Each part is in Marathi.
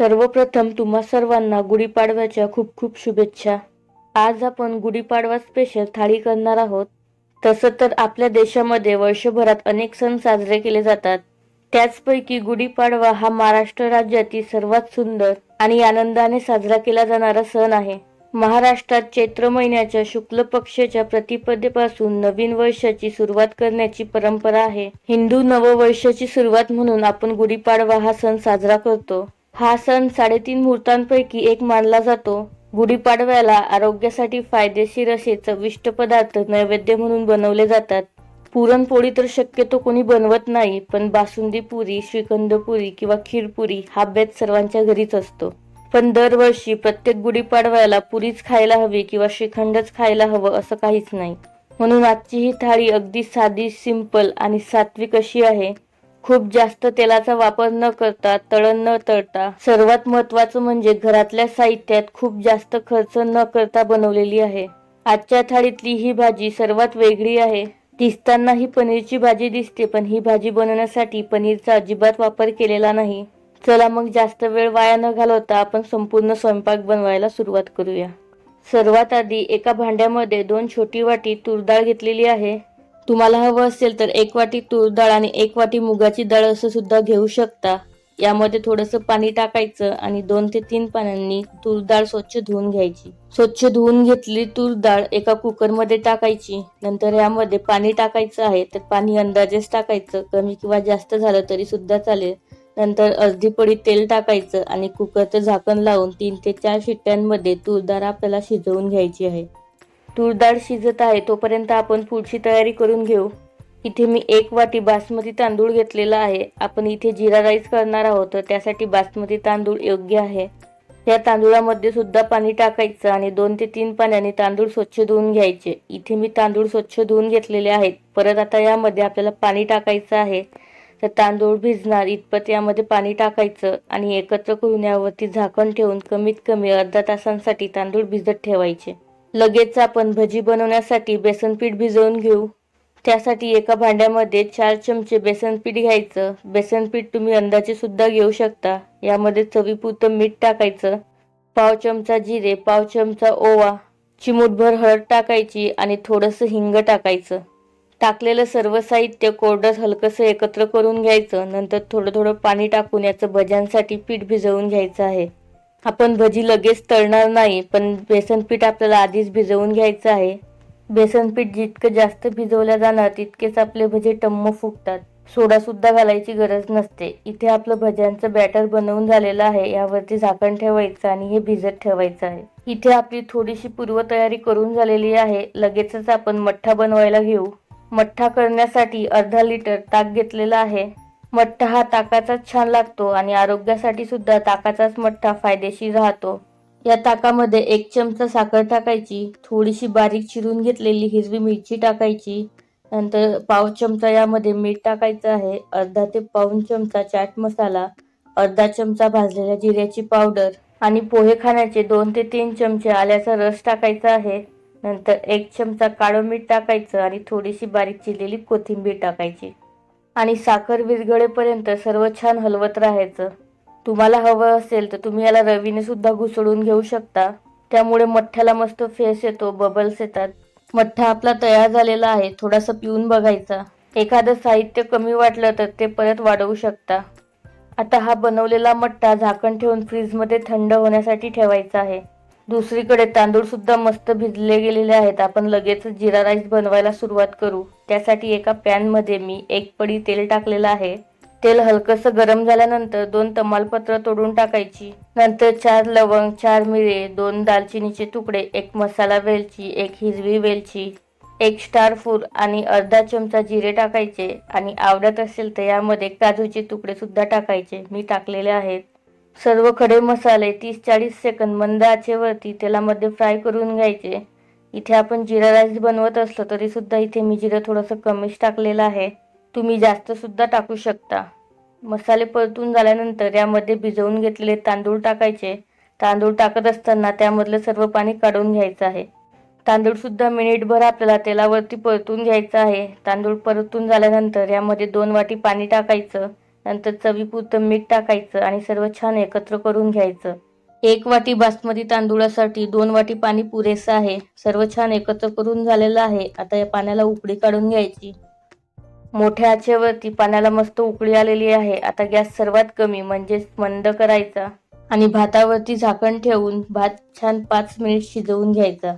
सर्वप्रथम तुम्हा सर्वांना गुढीपाडव्याच्या खूप खूप शुभेच्छा. आज आपण गुढीपाडवा स्पेशल थाळी करणार आहोत. तसं तर आपल्या देशामध्ये वर्षभरात अनेक सण साजरे केले जातात. त्याचपैकी गुढीपाडवा हा महाराष्ट्र राज्यातील सर्वात सुंदर आणि आनंदाने साजरा केला जाणारा सण आहे. महाराष्ट्रात चैत्र महिन्याच्या शुक्ल पक्षाच्या प्रतिपदेपासून नवीन वर्षाची सुरुवात करण्याची परंपरा आहे. हिंदू नववर्षाची सुरुवात म्हणून आपण गुढीपाडवा हा सण साजरा करतो. हा सण साडेतीन मुहूर्तांपैकी एक मानला जातो. गुढीपाडव्याला आरोग्यासाठी फायदेशीर असे चविष्ट पदार्थ नैवेद्य म्हणून बनवले जातात. पुरणपोळी तर शक्यतो कोणी बनवत नाही पण बासुंदी पुरी श्रीखंडपुरी किंवा खीरपुरी हा बेत सर्वांच्या घरीच असतो. पण दरवर्षी प्रत्येक गुढीपाडव्याला पुरीच खायला हवी किंवा श्रीखंडच खायला हवं असं काहीच नाही. म्हणून आजची ही थाळी अगदी साधी सिंपल आणि सात्विक अशी आहे. खूप जास्त तेलाचा वापर न करता तळण न तळता सर्वात महत्वाचं म्हणजे घरातल्या साहित्यात खूप जास्त खर्च न करता बनवलेली आहे. आजच्या थाळीतली ही भाजी सर्वात वेगळी आहे. दिसताना ही पनीरची भाजी दिसते पण ही भाजी बनवण्यासाठी पनीरचा अजिबात वापर केलेला नाही. चला मग जास्त वेळ वाया न घालवता आपण संपूर्ण स्वयंपाक बनवायला सुरुवात करूया. सर्वात आधी एका भांड्यामध्ये दोन छोटी वाटी तूर डाळ घेतलेली आहे. तुम्हाला हवं असेल तर एक वाटी तूर डाळ आणि एक वाटी मुगाची डाळ असं सुद्धा घेऊ शकता. यामध्ये थोडंसं पाणी टाकायचं आणि दोन ते तीन पानांनी तूर डाळ स्वच्छ धुवून घ्यायची. स्वच्छ धुवून घेतली तूर डाळ एका कुकरमध्ये टाकायची. नंतर यामध्ये पाणी टाकायचं आहे तर पाणी अंदाजेच टाकायचं. कमी किंवा जास्त झालं तरी सुद्धा चालेल. नंतर अर्धी पडी तेल टाकायचं आणि कुकरचं झाकण लावून तीन ते चार शिट्ट्यांमध्ये तूर डाळ आपल्याला शिजवून घ्यायची आहे. तूर डाळ शिजत आहे तोपर्यंत आपण पुढची तयारी करून घेऊ. इथे मी एक वाटी बासमती तांदूळ घेतलेला आहे. आपण इथे जिरा राईस करणार आहोत तर त्यासाठी बासमती तांदूळ योग्य आहे. या तांदूळामध्ये सुद्धा पाणी टाकायचं आणि दोन ते तीन पाण्याने तांदूळ स्वच्छ धुवून घ्यायचे. इथे मी तांदूळ स्वच्छ धुवून घेतलेले आहेत. परत आता यामध्ये आपल्याला पाणी टाकायचं आहे. तर तांदूळ भिजणार इतपत यामध्ये पाणी टाकायचं आणि एकत्र करून यावरती झाकण ठेवून कमीत कमी अर्धा तासांसाठी तांदूळ भिजत ठेवायचे. लगेच आपण भजी बनवण्यासाठी बेसन पीठ भिजवून घेऊ. त्यासाठी एका भांड्यामध्ये चार चमचे बेसन पीठ घ्यायचं. बेसन पीठ तुम्ही अंदाजे सुद्धा घेऊ शकता. यामध्ये चवीपुरतं मीठ टाकायचं. पाव चमचा जिरे पाव चमचा ओवा चिमूटभर हळद टाकायची आणि थोडंसं हिंग टाकायचं. टाकलेलं सर्व साहित्य कोरडस हलकंसं एकत्र करून घ्यायचं. नंतर थोडं थोडं पाणी टाकून याचं भज्यांसाठी पीठ भिजवून घ्यायचं आहे. आपण भजी लगेच तळणार नाही पण बेसन पीठ आपल्याला आधीच भिजवून घ्यायचं आहे. बेसन पीठ जितकं जास्त भिजवल्या जाणार तितकेच आपले भजे टम्म फुगतात सोडा सुद्धा घालायची गरज नसते. इथे आपलं भज्यांचं बॅटर बनवून झालेलं आहे यावरती झाकण ठेवायचं आणि हे भिजत ठेवायचं आहे. इथे आपली थोडीशी पूर्वतयारी करून झालेली आहे. लगेचच आपण मठ्ठा बनवायला घेऊ. मठ्ठा करण्यासाठी अर्धा लिटर ताक घेतलेला आहे. मठ्ठा हा ताकाचाच छान लागतो आणि आरोग्यासाठी सुद्धा ताकाचाच मठ्ठा फायदेशीर राहतो. या ताकामध्ये एक चमचा साखर टाकायची थोडीशी बारीक चिरून घेतलेली हिरवी मिरची टाकायची नंतर पाव चमचा यामध्ये मीठ टाकायचं आहे अर्धा ते पाऊन चमचा चाट मसाला अर्धा चमचा भाजलेल्या जिऱ्याची पावडर आणि पोहे खाण्याचे दोन ते तीन चमचे आल्याचा रस टाकायचा आहे. नंतर एक चमचा काळं मीठ टाकायचं आणि थोडीशी बारीक चिरलेली कोथिंबीर टाकायची. आणि साखर विरघळेपर्यंत सर्व छान हलवत राहायचं. तुम्हाला हवं असेल तर तुम्ही याला रवीने सुद्धा घुसळून घेऊ शकता. त्यामुळे मठ्ठ्याला मस्त फेस येतो बबल्स येतात. मठ्ठा आपला तयार झालेला आहे थोडासा पिऊन बघायचा. एखादं साहित्य कमी वाटलं तर ते परत वाढवू शकता. आता हा बनवलेला मठ्ठा झाकण ठेवून फ्रीजमध्ये थंड होण्यासाठी ठेवायचा आहे. दुसरीकडे तांदूळ सुद्धा मस्त भिजले गेलेले आहेत. आपण लगेच जिरा राईस बनवायला सुरुवात करू. त्यासाठी एका पॅनमध्ये मी एक पडी तेल टाकलेलं आहे. तेल हलकंसं गरम झाल्यानंतर दोन तमालपत्र तोडून टाकायची. नंतर चार लवंग चार मिरे दोन दालचिनीचे तुकडे एक मसाला वेलची एक हिरवी वेलची एक स्टार फूड आणि अर्धा चमचा जिरे टाकायचे. आणि आवडत असेल तर यामध्ये काजूचे तुकडे सुद्धा टाकायचे. मी टाकलेले आहेत. सर्व खडे मसाले तीस चाळीस सेकंद मंद आचेवरती तेलामध्ये फ्राय करून घ्यायचे. इथे आपण जिरा राईस बनवत असलो तरी सुद्धा इथे मी जिरं थोडंसं कमीच टाकलेलं आहे. तुम्ही जास्त सुद्धा टाकू शकता. मसाले परतून झाल्यानंतर यामध्ये भिजवून घेतलेले तांदूळ टाकायचे. तांदूळ टाकत असताना त्यामधलं सर्व पाणी काढून घ्यायचं आहे. तांदूळसुद्धा मिनिटभर आपल्याला तेलावरती परतून घ्यायचं आहे. तांदूळ परतून झाल्यानंतर यामध्ये दोन वाटी पाणी टाकायचं. नंतर चवीपुरतं मीठ टाकायचं आणि सर्व छान एकत्र करून घ्यायचं. एक वाटी बासमती तांदूळासाठी दोन वाटी पाणी पुरेसं आहे. सर्व छान एकत्र करून झालेलं आहे. आता या पाण्याला उकळी काढून घ्यायची. मोठ्या आचेवरती पाण्याला मस्त उकळी आलेली आहे. आता गॅस सर्वात कमी म्हणजेच मंद करायचा. आणि भातावरती झाकण ठेवून भात छान पाच मिनिट शिजवून घ्यायचा.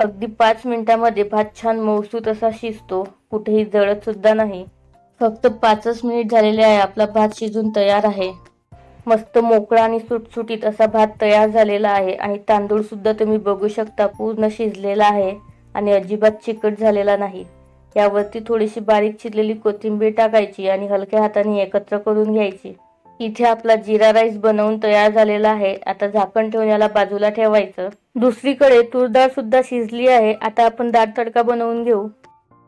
अगदी पाच मिनिटामध्ये भात छान मऊसूत असा शिजतो. कुठेही जळत सुद्धा नाही. फक्त पाचच मिनिट झालेले आहे. आपला भात शिजून तयार आहे. मस्त मोकळा आणि सुटसुटीत असा भात तयार झालेला आहे. आणि तांदूळ सुद्धा तुम्ही बघू शकता पूर्ण शिजलेला आहे आणि अजिबात चिकट झालेला नाही. यावरती थोडीशी बारीक चिरलेली कोथिंबीर टाकायची आणि हलक्या हाताने एकत्र करून घ्यायची. इथे आपला जिरा राईस बनवून तयार झालेला आहे. आता झाकण ठेवून याला बाजूला ठेवायचं. दुसरीकडे तूर डाळ सुद्धा शिजली आहे. आता आपण दाट तडका बनवून घेऊ.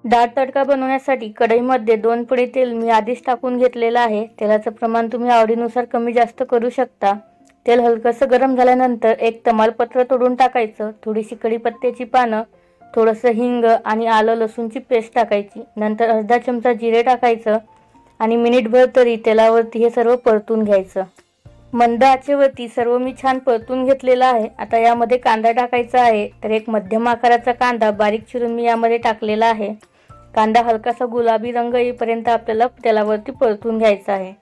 डाळ तडका बनवण्यासाठी कढईमध्ये दोन पुडी तेल मी आधीच टाकून घेतलेलं आहे. तेलाचं प्रमाण तुम्ही आवडीनुसार कमी जास्त करू शकता. तेल हलकंसं गरम झाल्यानंतर एक तमालपत्र तोडून टाकायचं. थोडीशी कढीपत्त्याची पानं थोडंसं हिंग आणि आलं लसूणची पेस्ट टाकायची. नंतर अर्धा चमचा जिरे टाकायचं आणि मिनिटभर तरी तेलावरती हे सर्व परतून घ्यायचं. मंद आचेवरती सर्व मी छान परतून घेतलेलं आहे. आता यामध्ये कांदा टाकायचा आहे. तर एक मध्यम आकाराचा कांदा बारीक चिरून मी यामध्ये टाकलेला आहे. कांदा हलकासा गुलाबी रंग येईपर्यंत आपल्याला तेलावरती परतून घ्यायचा आहे.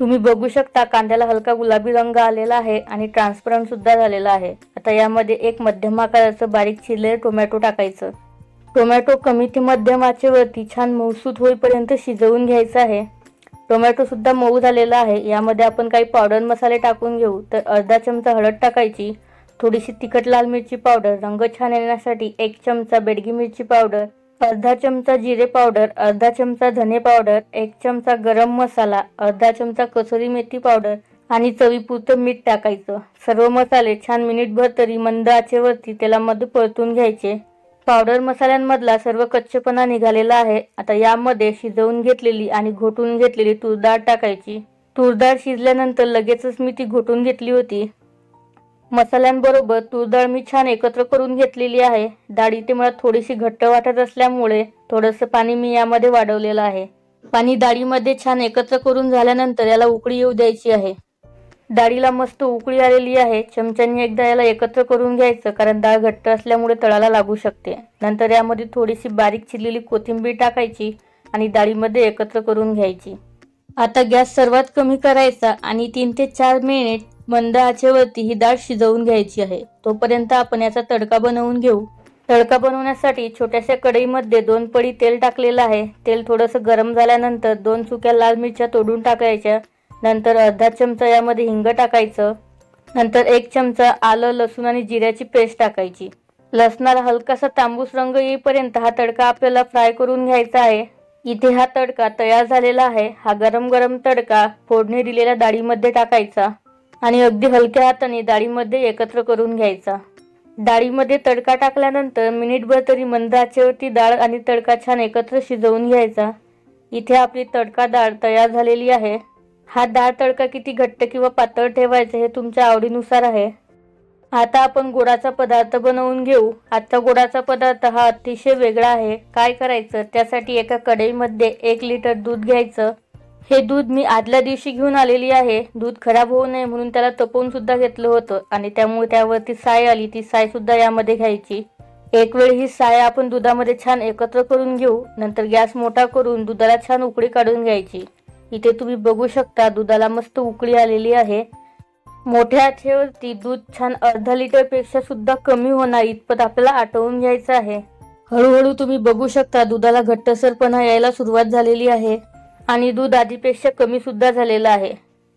तुम्ही बघू शकता कांद्याला हलका गुलाबी रंग आलेला आहे आणि ट्रान्सपरंट सुद्धा झालेला आहे. आता यामध्ये एक मध्यम आकाराचं बारीक चिरलेलं टोमॅटो टाकायचं. टोमॅटो कमी ते मध्यम आचेवरती छान मौसूत होईपर्यंत शिजवून घ्यायचं आहे. टोमॅटो सुद्धा मऊ झालेला आहे. यामध्ये आपण काही पावडर मसाले टाकून घेऊ. तर अर्धा चमचा हळद टाकायची. थोडीशी तिखट लाल मिरची पावडर रंग छान येण्यासाठी एक चमचा बेडगी मिरची पावडर अर्धा चमचा जिरे पावडर अर्धा चमचा धने पावडर एक चमचा गरम मसाला अर्धा चमचा कसुरी मेथी पावडर आणि चवीपुरतं मीठ टाकायचं. सर्व मसाले छान मिनिटभर तरी मंद आचेवरती तेलामध्ये परतून घ्यायचे. पावडर मसाल्यांमधला सर्व कच्चेपणा निघालेला आहे. आता यामध्ये शिजवून घेतलेली आणि घोटून घेतलेली तूर डाळ टाकायची. तूर डाळ शिजल्यानंतर लगेचच मी ती घोटून घेतली होती. मसाल्यांबरोबर तूर डाळ मी छान एकत्र करून घेतलेली आहे. डाळ इथे मला थोडीशी घट्ट वाटत असल्यामुळे थोडंसं पाणी मी यामध्ये वाढवलेलं आहे. पाणी डाळीमध्ये छान एकत्र करून झाल्यानंतर याला उकळी येऊ द्यायची आहे. डाळीला मस्त उकळी आलेली आहे. चमच्याने एकदा याला एकत्र करून घ्यायचं कारण डाळ घट्ट असल्यामुळे तळाला लागू शकते. नंतर यामध्ये थोडीशी बारीक चिरलेली कोथिंबीर टाकायची आणि डाळीमध्ये एकत्र करून घ्यायची. आता गॅस सर्वात कमी करायचा आणि तीन ते चार मिनिट मंद आचेवरती ही डाळ शिजवून घ्यायची आहे. तोपर्यंत आपण याचा तडका बनवून घेऊ. तडका बनवण्यासाठी छोट्याशा कढईमध्ये दोन पडी तेल टाकलेलं आहे. तेल थोडंसं गरम झाल्यानंतर दोन सुक्या लाल मिरच्या तोडून टाकायच्या. नंतर अर्धा चमचा यामध्ये हिंग टाकायचं. नंतर एक चमचा आलं लसूण आणि जिऱ्याची पेस्ट टाकायची. लसणाला हलकासा तांबूस रंग येईपर्यंत हा तडका आपल्याला फ्राय करून घ्यायचा आहे. इथे हा तडका तयार झालेला आहे. हा गरम गरम तडका फोडणी दिलेल्या डाळीमध्ये टाकायचा आणि अगदी हलक्या हाताने डाळीमध्ये एकत्र करून घ्यायचा. डाळीमध्ये तडका टाकल्यानंतर मिनिटभर तरी मंद आचेवरती डाळ आणि तडका छान एकत्र शिजवून घ्यायचा. इथे आपली तडका डाळ तयार झालेली आहे. हा डाळ तडका किती घट्ट किंवा पातळ ठेवायचा हे तुमच्या आवडीनुसार आहे. आता आपण गोडाचा पदार्थ बनवून घेऊ. आजचा गोडाचा पदार्थ हा अतिशय वेगळा आहे. काय करायचं? त्यासाठी एका कढईमध्ये एक लिटर दूध घ्यायचं. हे दूध मी आदल्या दिवशी घेऊन आलेली आहे. दूध खराब होऊ नये म्हणून त्याला तपवून सुद्धा घेतलं होतं आणि त्यामुळे त्यावरती साय आली. ती साय सुद्धा यामध्ये घ्यायची. एक वेळ ही साय आपण दुधामध्ये छान एकत्र करून घेऊ. नंतर गॅस मोठा करून दुधाला छान उकळी काढून घ्यायची. इथे तुम्ही बघू शकता दुधाला मस्त उकळी आलेली आहे. मोठ्या आचेवरती दूध छान अर्धा लिटरपेक्षा सुद्धा कमी होणार इतपत आपल्याला आटवून घ्यायचं आहे. हळूहळू तुम्ही बघू शकता दुधाला घट्टसरपणा यायला सुरुवात झालेली आहे आणि दूध आधीपेक्षा कमी सुद्धा झालेलं आहे.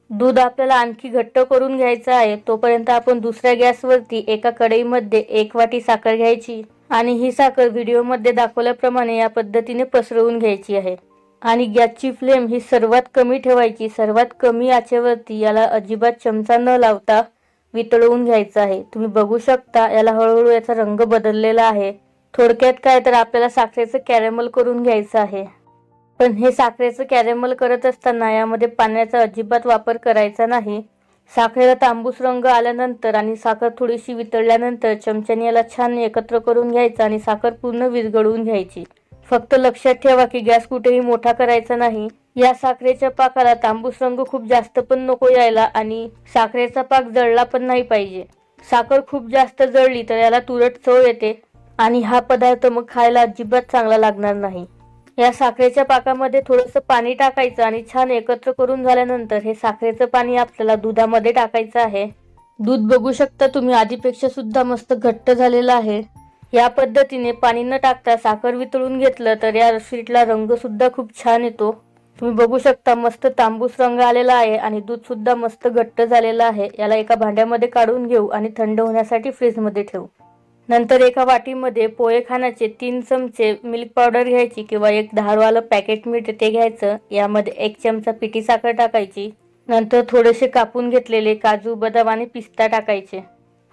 दूध आपल्याला आणखी घट्ट करून घ्यायचं आहे तोपर्यंत आपण दुसऱ्या गॅसवरती एका कढईमध्ये एक वाटी साखर घ्यायची आणि ही साखर व्हिडिओमध्ये दाखवल्याप्रमाणे या पद्धतीने पसरवून घ्यायची आहे. आणि गॅसची फ्लेम ही सर्वात कमी ठेवायची. सर्वात कमी आचेवरती याला अजिबात चमचा न लावता वितळवून घ्यायचं आहे. तुम्ही बघू शकता याला हळूहळू याचा रंग बदललेला आहे. थोडक्यात काय तर आपल्याला साखरेचं कॅरेमल करून घ्यायचं आहे. पण हे साखरेचं कॅरेमल करत असताना यामध्ये पाण्याचा अजिबात वापर करायचा नाही. साखरेला तांबूस रंग आल्यानंतर आणि साखर थोडीशी वितळल्यानंतर चमच्याने याला छान एकत्र करून घ्यायचं आणि साखर पूर्ण विरघळवून घ्यायची. फक्त लक्षात ठेवा की गॅस कुठेही मोठा करायचा नाही. या साखरेच्या पाकाला तांबूस रंग खूप जास्त पण नको यायला आणि साखरेचा पाक जळला पण नाही पाहिजे. साखर खूप जास्त जळली तर याला तुरट चव येते आणि हा पदार्थ मग खायला अजिबात चांगला लागणार नाही. या साखरेच्या पाकामध्ये थोडंसं पाणी टाकायचं आणि छान एकत्र करून झाल्यानंतर हे साखरेचं पाणी आपल्याला दुधामध्ये टाकायचं आहे. दूध बघू शकता तुम्ही आधीपेक्षा सुद्धा मस्त घट्ट झालेलं आहे. या पद्धतीने पाणी न टाकता साखर वितळून घेतलं तर या स्वीटला रंग सुद्धा खूप छान येतो. तुम्ही बघू शकता मस्त तांबूस रंग आलेला आहे आणि दूध सुद्धा मस्त घट्ट झालेलं आहे. याला एका भांड्यामध्ये काढून घेऊ आणि थंड होण्यासाठी फ्रीजमध्ये ठेवू. नंतर एका वाटीमध्ये पोहे खाण्याचे तीन चमचे मिल्क पावडर घ्यायची किंवा एक दहावालं पॅकेट मिळते ते घ्यायचं. यामध्ये एक चमचा पिठी साखर टाकायची. नंतर थोडेसे कापून घेतलेले काजू बदाम आणि पिस्ता टाकायचे.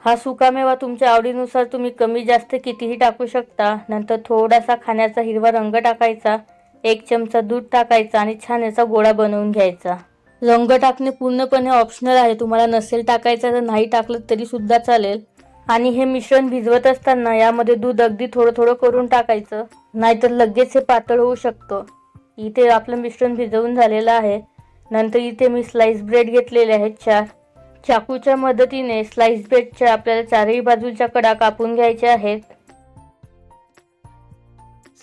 हा सुकामेवा तुमच्या आवडीनुसार तुम्ही कमी जास्त कितीही टाकू शकता. नंतर थोडासा खाण्याचा हिरवा रंग टाकायचा. एक चमचा दूध टाकायचा आणि छान याचा गोळा बनवून घ्यायचा. रंग टाकणे पूर्णपणे ऑप्शनल आहे. तुम्हाला नसेल टाकायचं तर नाही टाकलं तरी सुद्धा चालेल. आणि हे मिश्रण भिजवत असताना यामध्ये दूध अगदी थोडं थोडं करून टाकायचं. नाहीतर लगेच हे पातळ होऊ शकतं. इथे आपलं मिश्रण भिजवून झालेलं आहे. नंतर इथे मी स्लाईस ब्रेड घेतलेले आहेत चार. चाकूच्या मदतीने स्लाईस ब्रेडच्या आपल्याला चारही बाजूच्या कडा कापून घ्यायच्या आहेत.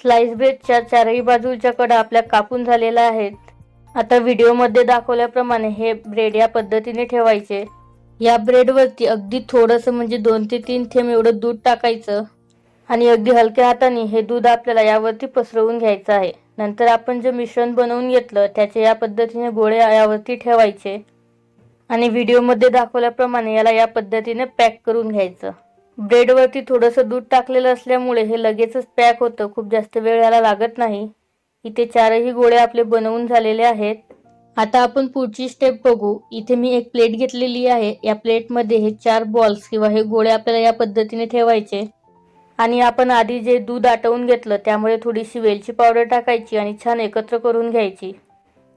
स्लाईस ब्रेडच्या चारही बाजूच्या कडा आपल्या कापून झालेल्या आहेत. आता व्हिडिओमध्ये दाखवल्याप्रमाणे हे ब्रेड या पद्धतीने ठेवायचे. या ब्रेडवरती अगदी थोडंसं म्हणजे दोन ते तीन थेंब एवढं दूध टाकायचं. आणि अगदी हलक्या हाताने हे दूध आपल्याला यावरती पसरवून घ्यायचं आहे. नंतर आपण जे मिश्रण बनवून घेतलं त्याचे या पद्धतीने गोळे यावरती ठेवायचे. आणि व्हिडिओमध्ये दाखवल्याप्रमाणे याला या पद्धतीने पॅक करून घ्यायचं. ब्रेडवरती थोडंसं दूध टाकलेलं असल्यामुळे हे लगेचच पॅक होतं. खूप जास्त वेळ याला लागत नाही. इथे चारही गोळे आपले बनवून झालेले आहेत. आता आपण पुढची स्टेप बघू. इथे मी एक प्लेट घेतलेली आहे. या प्लेटमध्ये हे चार बॉल्स किंवा हे गोळे आपल्याला या पद्धतीने ठेवायचे. आणि आपण आधी जे दूध आटवून घेतलं त्यामुळे थोडीशी वेलची पावडर टाकायची आणि छान एकत्र करून घ्यायची.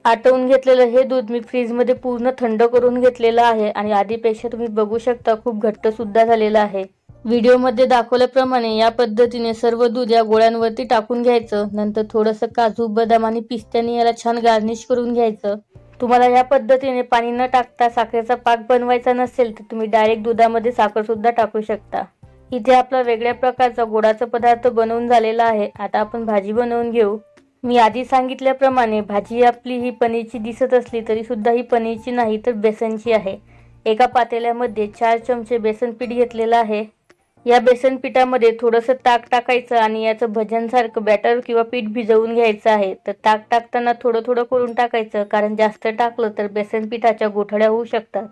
आटवून घेतलेलं हे दूध मी फ्रीजमध्ये पूर्ण थंड करून घेतलेलं आहे. आणि आधीपेक्षा तुम्ही बघू शकता खूप घट्टसुद्धा झालेलं आहे. व्हिडिओमध्ये दाखवल्याप्रमाणे या पद्धतीने सर्व दूध या गोळ्यांवरती टाकून घ्यायचं. नंतर थोडंसं काजू बदाम आणि पिस्त्याने याला छान गार्निश करून घ्यायचं. तुम्हाला या पद्धतीने पाणी न टाकता साखरेचा पाक बनवायचा नसेल तर तुम्ही डायरेक्ट दुधामध्ये साखर सुद्धा टाकू शकता. इथे आपला वेगळ्या प्रकारचा गोडाचा पदार्थ बनवून झालेला आहे. आता आपण भाजी बनवून घेऊ. मी आधी सांगितल्याप्रमाणे भाजी आपली ही पनीरची दिसत असली तरी सुद्धा ही पनीरची नाही तर बेसनची आहे. एका पातेल्यामध्ये चार चमचे बेसन पीठ घेतलेलं आहे. या बेसन पिठामध्ये थोडंसं ताक टाकायचं आणि याचं भजनसारखं बॅटर किंवा पीठ भिजवून घ्यायचं आहे. तर ताक टाकताना थोडं थोडं करून टाकायचं. कारण जास्त टाकलं तर बेसन पिठाच्या गोठड्या होऊ शकतात.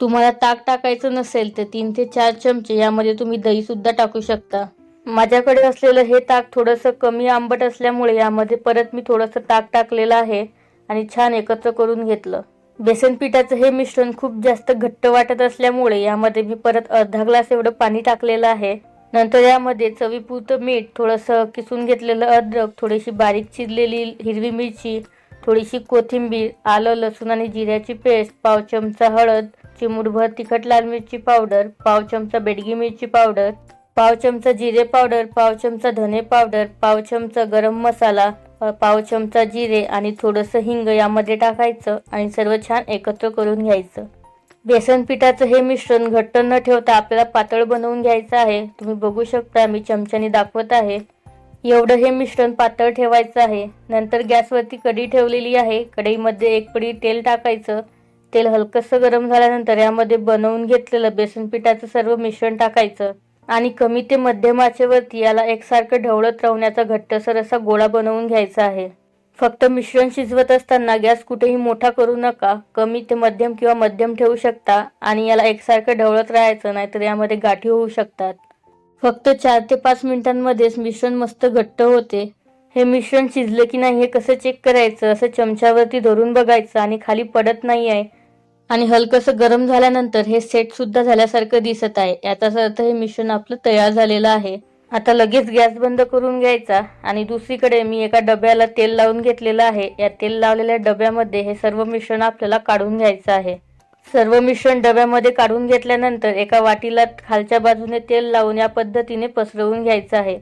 तुम्हाला ताक टाकायचं नसेल तर तीन ते चार चमचे यामध्ये तुम्ही दही सुद्धा टाकू शकता. माझ्याकडे असलेलं हे ताक थोडंसं कमी आंबट असल्यामुळे यामध्ये परत मी थोडंसं ताक टाकलेलं आहे आणि छान एकत्र करून घेतलं. बेसन पिठाचं हे मिश्रण खूप जास्त घट्ट वाटत असल्यामुळे यामध्ये मी परत अर्धा ग्लास एवढं पाणी टाकलेलं आहे. नंतर यामध्ये चवीपुरतं मीठ थोडंसं किसून घेतलेलं अद्रक थोडीशी बारीक चिरलेली हिरवी मिरची थोडीशी कोथिंबीर आलं लसूण आणि जिऱ्याची पेस्ट पाव चमचा हळद चिमूटभर तिखट लाल मिरची पावडर पाव चमचा बेडगी मिरची पावडर पाव चमचा जिरे पावडर पाव चमचा धने पावडर पाव चमचा गरम मसाला पाव चमचा जिरे आणि थोडंसं हिंग यामध्ये टाकायचं आणि सर्व छान एकत्र करून घ्यायचं. बेसन पिठाचं हे मिश्रण घट्ट न ठेवता आपल्याला पातळ बनवून घ्यायचं आहे. तुम्ही बघू शकता मी चमच्याने दाखवत आहे. एवढं हे मिश्रण पातळ ठेवायचं आहे. नंतर गॅसवरती कढी ठेवलेली आहे. कढईमध्ये एक पडी तेल टाकायचं. तेल हलकंसं गरम झाल्यानंतर यामध्ये बनवून घेतलेलं बेसन पिठाचं सर्व मिश्रण टाकायचं. आणि कमी ते मध्यम आचेवरती याला एकसारखं ढवळत राहण्याचा घट्टसर असा गोळा बनवून घ्यायचा आहे. फक्त मिश्रण शिजवत असताना गॅस कुठेही मोठा करू नका कमी ते मध्यम किंवा मध्यम ठेवू शकता आणि याला एकसारखं ढवळत राहायचं नाहीतर यामध्ये गाठी होऊ शकतात. फक्त चार ते पाच मिनिटांमध्येच मिश्रण मस्त घट्ट होते. हे मिश्रण शिजलं की नाही हे कसं चेक करायचं? असं चमच्यावरती धरून बघायचं आणि खाली पडत नाही आहे आणि हलकंसं गरम झाल्यानंतर हे सेट सुद्धा झाल्यासारखं दिसत आहे. याचाच अर्थ हे मिश्रण आपलं तयार झालेलं आहे. आता लगेच गॅस बंद करून घ्यायचा आणि दुसरीकडे मी एका डब्याला तेल लावून घेतलेलं आहे. या तेल लावलेल्या डब्यामध्ये हे सर्व मिश्रण आपल्याला काढून घ्यायचं आहे. सर्व मिश्रण डब्यामध्ये काढून घेतल्यानंतर एका वाटीला खालच्या बाजूने तेल लावून या पद्धतीने पसरवून घ्यायचं आहे.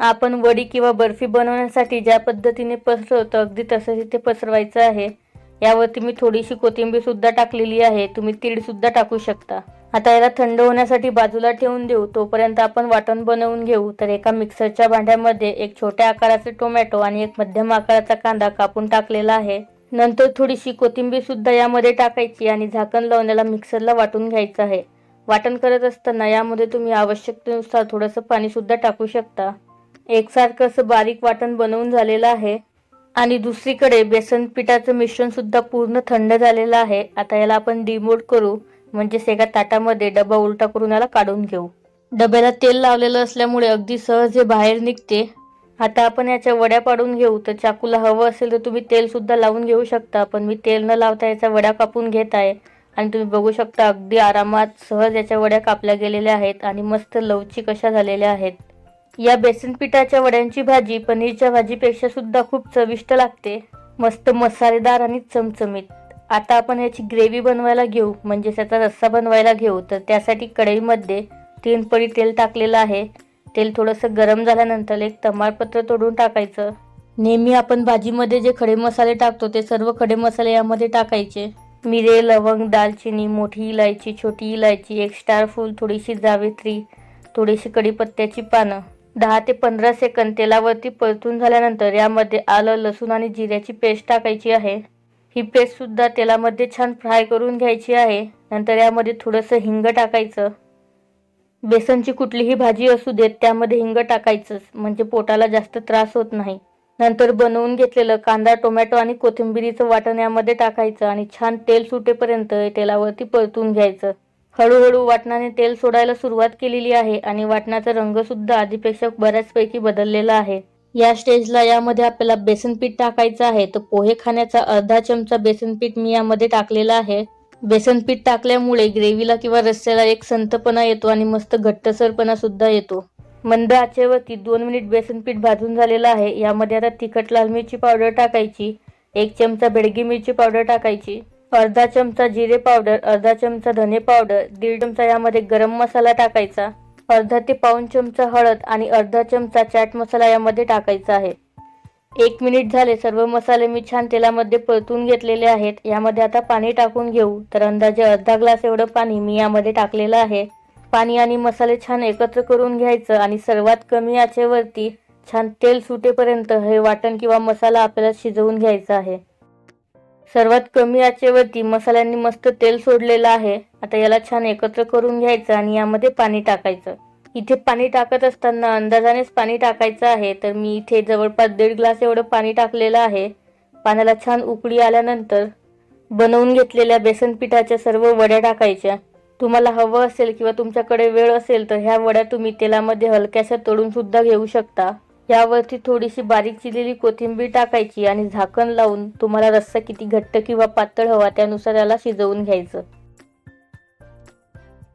आपण वडी किंवा बर्फी बनवण्यासाठी ज्या पद्धतीने पसरवतो अगदी तसंच इथे पसरवायचं आहे. यावरती मी थोडीशी कोथिंबीर सुद्धा टाकलेली आहे. तुम्ही तीळ सुद्धा टाकू शकता. आता याला थंड होण्यासाठी बाजूला ठेवून देऊ. तोपर्यंत आपण वाटण बनवून घेऊ. तर एका मिक्सरच्या भांड्यामध्ये एक छोट्या आकाराचे टोमॅटो आणि एक मध्यम आकाराचा कांदा कापून टाकलेला आहे. नंतर थोडीशी कोथिंबीर सुद्धा यामध्ये टाकायची आणि झाकण लावून याला मिक्सरला वाटून घ्यायचं आहे. वाटण करत असताना यामध्ये तुम्ही आवश्यकतेनुसार थोडंसं पाणी सुद्धा टाकू शकता. एकसारखं असं बारीक वाटण बनवून झालेलं आहे. आणि दुसरीकडे बेसन पिठाचं मिश्रण सुद्धा पूर्ण थंड झालेलं आहे. आता याला आपण डिमोट करू. म्हणजेच एका ताटामध्ये डबा उलटा करून याला काढून घेऊ. डब्याला तेल लावलेलं असल्यामुळे अगदी सहज हे बाहेर निघते. आता आपण याच्या वड्या पाडून घेऊ. तर चाकूला हवं असेल तर तुम्ही तेल सुद्धा लावून घेऊ शकता. पण मी तेल न लावता याच्या वड्या कापून घेत आहे. आणि तुम्ही बघू शकता अगदी आरामात सहज याच्या वड्या कापल्या गेलेल्या आहेत. आणि मस्त लवचिक अशा झालेल्या आहेत. या बेसन पिठाच्या वड्यांची भाजी पनीरच्या भाजीपेक्षा सुद्धा खूप चविष्ट लागते. मस्त मसालेदार आणि चमचमीत. आता आपण याची ग्रेव्ही बनवायला घेऊ. म्हणजे त्याचा रस्सा बनवायला घेऊ. तर त्यासाठी कढईमध्ये तीन पडी तेल टाकलेलं आहे. तेल थोडंसं गरम झाल्यानंतर एक तमालपत्र तोडून टाकायचं. नेहमी आपण भाजीमध्ये जे खडे मसाले टाकतो ते सर्व खडे मसाले यामध्ये टाकायचे. मिरे लवंग दालचिनी मोठी इलायची छोटी इलायची एक स्टार फूल थोडीशी जावित्री थोडीशी कढीपत्त्याची पानं. दहा ते पंधरा सेकंद तेलावरती परतून झाल्यानंतर यामध्ये आलं लसूण आणि जिऱ्याची पेस्ट टाकायची आहे. ही पेस्टसुद्धा तेलामध्ये छान फ्राय करून घ्यायची आहे. नंतर यामध्ये थोडंसं हिंग टाकायचं. बेसनची कुठलीही भाजी असू देत त्यामध्ये हिंग टाकायचंच म्हणजे पोटाला जास्त त्रास होत नाही. नंतर बनवून घेतलेलं कांदा टोमॅटो आणि कोथिंबिरीचं वाटण यामध्ये टाकायचं आणि छान तेल सुटेपर्यंत तेलावरती परतून घ्यायचं. हळूहळू वाटणाने तेल सोडायला सुरुवात केलेली आहे आणि वाटणाचा रंग सुद्धा आधीपेक्षा बऱ्याचपैकी बदललेला आहे. या स्टेजला यामध्ये आपल्याला बेसन पीठ टाकायचं आहे. तर पोहे खाण्याचा अर्धा चमचा बेसन पीठ मी यामध्ये टाकलेला आहे. बेसन पीठ टाकल्यामुळे ग्रेव्हीला किंवा रस्स्याला एक संतपणा येतो आणि मस्त घट्टसरपणा सुद्धा येतो. मंद आचेवरती दोन मिनिट बेसन पीठ भाजून झालेलं आहे. यामध्ये आता तिखट लाल मिरची पावडर टाकायची एक चमचा बेडगी मिरची पावडर टाकायची अर्धा चमचा जिरे पावडर अर्धा चमचा धने पावडर दीड चमचा यामध्ये गरम मसाला टाकायचा. अर्धा ते पाऊन चमचा हळद आणि अर्धा चमचा चाट मसाला यामध्ये टाकायचा आहे. एक मिनिट झाले सर्व मसाले मी छान तेलामध्ये परतून घेतलेले आहेत. यामध्ये आता पाणी टाकून घेऊ. तर अंदाजे अर्धा ग्लास एवढं पाणी मी यामध्ये टाकलेलं आहे. पाणी आणि मसाले छान एकत्र करून घ्यायचं आणि सर्वात कमी आचेवरती छान तेल सुटेपर्यंत हे वाटण किंवा मसाला आपल्याला शिजवून घ्यायचा आहे. सर्वात कमी आचेवरती मसाल्यांनी मस्त तेल सोडलेलं आहे. आता याला छान एकत्र करून घ्यायचं आणि यामध्ये पाणी टाकायचं. इथे पाणी टाकत असताना अंदाजानेच पाणी टाकायचं आहे तर मी इथे जवळपास दीड ग्लास एवढं पाणी टाकलेलं आहे. पाण्याला छान उकळी आल्यानंतर बनवून घेतलेल्या बेसन पिठाच्या सर्व वड्या टाकायच्या. तुम्हाला हवं असेल किंवा तुमच्याकडे वेळ असेल तर ह्या वड्या तुम्ही तेलामध्ये हलक्याशा तळून सुद्धा घेऊ शकता. यावरती थोडीशी बारीक चिरलेली कोथिंबीर टाकायची आणि झाकण लावून तुम्हाला रस्सा किती घट्ट किंवा पातळ हवा त्यानुसार याला शिजवून घ्यायचं.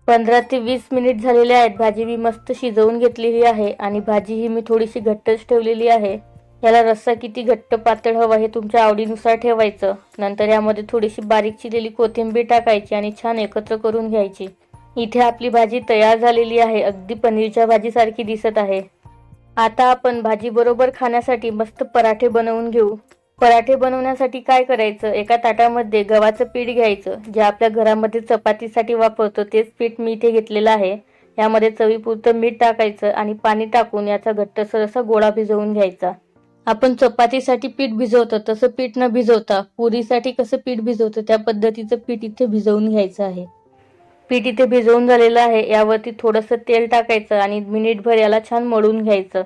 पंधरा ते वीस मिनिट झालेले आहेत. भाजी मी मस्त शिजवून घेतलेली आहे आणि भाजी ही मी थोडीशी घट्टच ठेवलेली आहे. याला रस्सा किती घट्ट पातळ हवा हे तुमच्या आवडीनुसार ठेवायचं. नंतर यामध्ये थोडीशी बारीक चिरलेली कोथिंबीर टाकायची आणि छान एकत्र करून घ्यायची. इथे आपली भाजी तयार झालेली आहे. अगदी पनीरच्या भाजीसारखी दिसत आहे. आता आपण भाजी बरोबर खाण्यासाठी मस्त पराठे बनवून घेऊ. पराठे बनवण्यासाठी काय करायचं? एका ताटामध्ये गव्हाचं पीठ घ्यायचं. जे आपल्या घरामध्ये चपातीसाठी वापरतो तेच पीठ मी इथे घेतलेलं आहे. यामध्ये चवीपुरतं मीठ टाकायचं आणि पाणी टाकून याचा घट्टसर असा गोळा भिजवून घ्यायचा. आपण चपातीसाठी पीठ भिजवतो तसं पीठ न भिजवता पुरीसाठी कसं पीठ भिजवतो त्या पद्धतीचं पीठ इथे भिजवून घ्यायचं आहे. पीठ इथे भिजवून झालेलं आहे. यावरती थोडंसं तेल टाकायचं आणि मिनिटभर याला छान मळून घ्यायचं.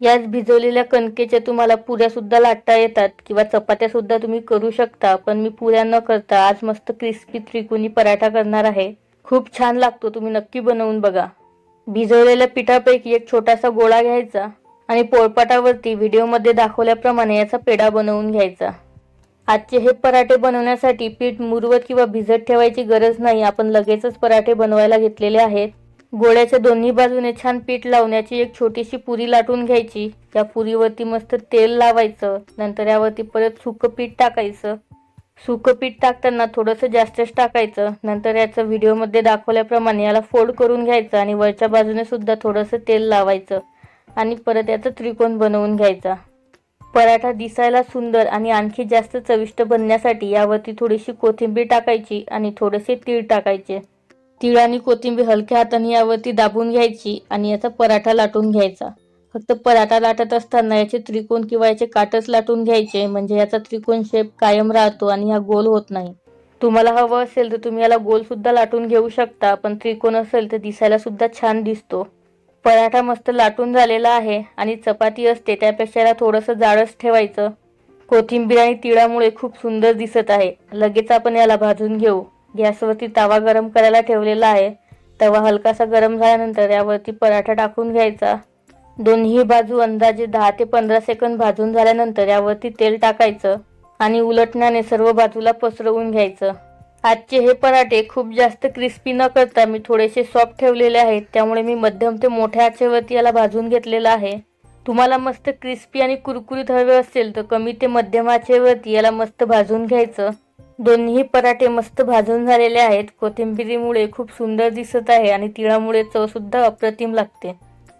याच भिजवलेल्या कणकेच्या तुम्हाला पुऱ्यासुद्धा लाटता येतात किंवा चपात्यासुद्धा तुम्ही करू शकता पण मी पुऱ्या न करता आज मस्त क्रिस्पी त्रिकोणी पराठा करणार आहे. खूप छान लागतो तुम्ही नक्की बनवून बघा. भिजवलेल्या पिठापैकी एक छोटासा गोळा घ्यायचा आणि पोळपाटावरती व्हिडिओमध्ये दाखवल्याप्रमाणे याचा पेढा बनवून घ्यायचा. आजचे हे पराठे बनवण्यासाठी पीठ मुरवत किंवा भिजत ठेवायची गरज नाही. आपण लगेचच पराठे बनवायला घेतलेले आहेत. गोळ्याच्या दोन्ही बाजूने छान पीठ लावण्याची एक छोटीशी पुरी लाटून घ्यायची. त्या पुरीवरती मस्त तेल लावायचं. नंतर यावरती परत सुकं पीठ टाकायचं. सुकं पीठ टाकताना थोडंसं जास्तच टाकायचं. नंतर याचं व्हिडिओमध्ये दाखवल्याप्रमाणे याला फोल्ड करून घ्यायचं आणि वरच्या बाजूने सुद्धा थोडंसं तेल लावायचं. आणि परत याचा त्रिकोण बनवून घ्यायचा. पराठा दिसायला सुंदर आणि आणखी जास्त चविष्ट बनण्यासाठी यावरती थोडीशी कोथिंबीर टाकायची आणि थोडेसे तीळ टाकायचे. तीळ आणि कोथिंबीर हलक्या हाताने यावरती दाबून घ्यायची आणि याचा पराठा लाटून घ्यायचा. फक्त पराठा लाटत असताना याचे त्रिकोण किंवा याचे काटच लाटून घ्यायचे म्हणजे याचा त्रिकोण शेप कायम राहतो आणि हा गोल होत नाही. तुम्हाला हवं असेल तर तुम्ही याला गोल सुद्धा लाटून घेऊ शकता पण त्रिकोण असेल तर दिसायला सुद्धा छान दिसतो. पराठा मस्त लाटून झालेला आहे आणि चपाती असते त्यापेक्षा याला थोडंसं जाडच ठेवायचं. कोथिंबीर आणि तिळामुळे खूप सुंदर दिसत आहे. लगेच आपण याला भाजून घेऊ. गॅसवरती तवा गरम करायला ठेवलेला आहे. तवा हलकासा गरम झाल्यानंतर यावरती पराठा टाकून घ्यायचा. दोन्ही बाजू अंदाजे दहा ते पंधरा सेकंद भाजून झाल्यानंतर यावरती तेल टाकायचं आणि उलटण्याने सर्व बाजूला पसरवून घ्यायचं. आजचे हे पराठे खूप जास्त क्रिस्पी न करता मी थोडेसे सॉफ्ट ठेवलेले आहेत. त्यामुळे मी मध्यम ते मोठ्या आचेवरती याला भाजून घेतलेलं आहे. तुम्हाला मस्त क्रिस्पी आणि कुरकुरीत हवे असेल तर कमी ते मध्यम आचेवरती याला मस्त भाजून घ्यायचं. दोन्ही पराठे मस्त भाजून झालेले आहेत. कोथिंबिरीमुळे खूप सुंदर दिसत आहे आणि तिळामुळे चवसुद्धा अप्रतिम लागते.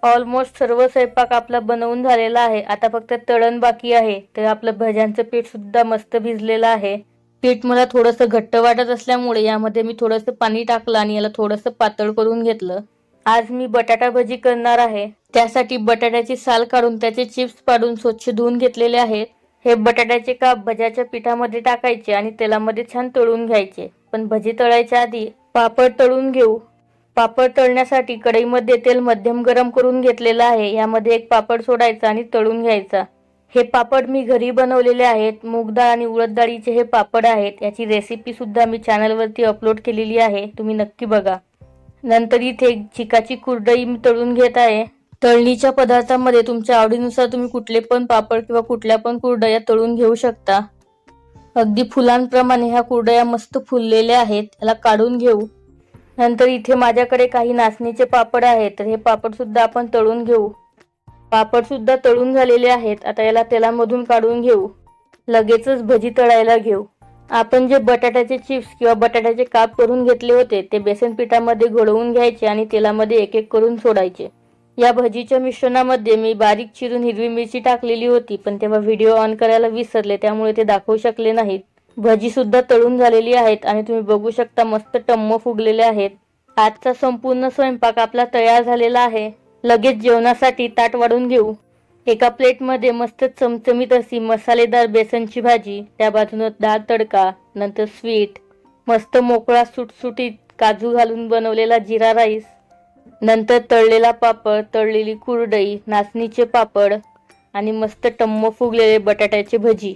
ऑलमोस्ट सर्व स्वयंपाक आपला बनवून झालेला आहे. आता फक्त तळण बाकी आहे. तर आपलं भज्यांचं पीठ सुद्धा मस्त भिजलेलं आहे. पीठ मला थोडंसं घट्ट वाटत असल्यामुळे यामध्ये मी थोडंसं पाणी टाकलं आणि याला थोडंसं पातळ करून घेतलं. आज मी बटाटा भजी करणार आहे. त्यासाठी बटाट्याची साल काढून त्याचे चिप्स पाडून स्वच्छ धुवून घेतलेले आहेत. हे बटाट्याचे काप भज्याच्या पिठामध्ये टाकायचे आणि तेलामध्ये छान तळून घ्यायचे. पण भजी तळायच्या आधी पापड तळून घेऊ. पापड तळण्यासाठी कढईमध्ये तेल मध्यम गरम करून घेतलेलं आहे. यामध्ये एक पापड सोडायचा आणि तळून घ्यायचा. हे पापड मी घरी बनवलेले आहेत. मूगडाळ आणि उडद डाळीचे हे पापड आहेत. याची रेसिपी सुद्धा मी चॅनलवरती अपलोड केलेली आहे. तुम्ही नक्की बघा. नंतर इथे चिकाची कुरडई मी तळून घेत आहे. तळणीच्या पदार्थामध्ये तुमच्या आवडीनुसार तुम्ही कुठले पण पापड किंवा कुठल्या पण कुरडया तळून घेऊ शकता. अगदी फुलांप्रमाणे ह्या कुरडया मस्त फुललेल्या आहेत. याला काढून घेऊ. नंतर इथे माझ्याकडे काही नाचणीचे पापड आहेत. तर हे पापड सुद्धा आपण तळून घेऊ. पापड सुद्धा तळून झालेले आहेत. आता याला तेलामधून काढून घेऊ. लगेचच भजी तळायला घेऊ. आपण जे बटाट्याचे चिप्स किंवा बटाट्याचे काप करून घेतले होते ते बेसन पिठामध्ये घोळवून घ्यायचे आणि तेलामध्ये एक एक करून सोडायचे. या भजीच्या मिश्रणामध्ये मी बारीक चिरून हिरवी मिरची टाकलेली होती पण तेव्हा व्हिडिओ ऑन करायला विसरले त्यामुळे ते दाखवू शकले नाहीत. भजी सुद्धा तळून झालेली आहेत आणि तुम्ही बघू शकता मस्त टम्म फुगलेले आहेत. आजचा संपूर्ण स्वयंपाक आपला तयार झालेला आहे. लगेच जेवणासाठी ताट वाढून घेऊ. एका प्लेटमध्ये मस्त चमचमीत अशी मसालेदार बेसनची भाजी त्या बाजूनं डाळ तडका नंतर स्वीट मस्त मोकळा सुटसुटीत काजू घालून बनवलेला जिरा राईस नंतर तळलेला पापड तळलेली कुरडई नाचणीचे पापड आणि मस्त टम्म फुगलेले बटाट्याचे भजी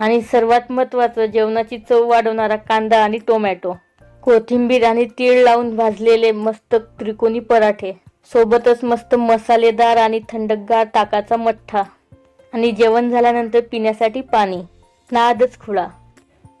आणि सर्वात महत्त्वाचं जेवणाची चव वाढवणारा कांदा आणि टोमॅटो. कोथिंबीर आणि तीळ लावून भाजलेले मस्त त्रिकोणी पराठे. सोबतच मस्त मसालेदार आणि थंडगार ताकाचा मठ्ठा. आणि जेवण झाल्यानंतर पिण्यासाठी पाणी. नादच खुळा.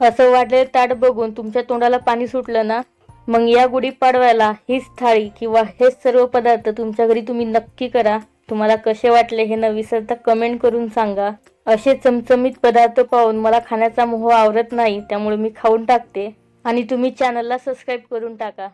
असं वाढलेलं ताट बघून तुमच्या तोंडाला पाणी सुटलं ना? मग या गुढीपाडव्याला हीच थाळी किंवा हेच सर्व पदार्थ तुमच्या घरी तुम्ही नक्की करा. तुम्हाला कसे वाटले हे न विसरता कमेंट करून सांगा. असे चमचमीत पदार्थ पाहून मला खाण्याचा मोह आवरत नाही त्यामुळे मी खाऊन टाकते. आणि तुम्ही चॅनलला सबस्क्राईब करून टाका.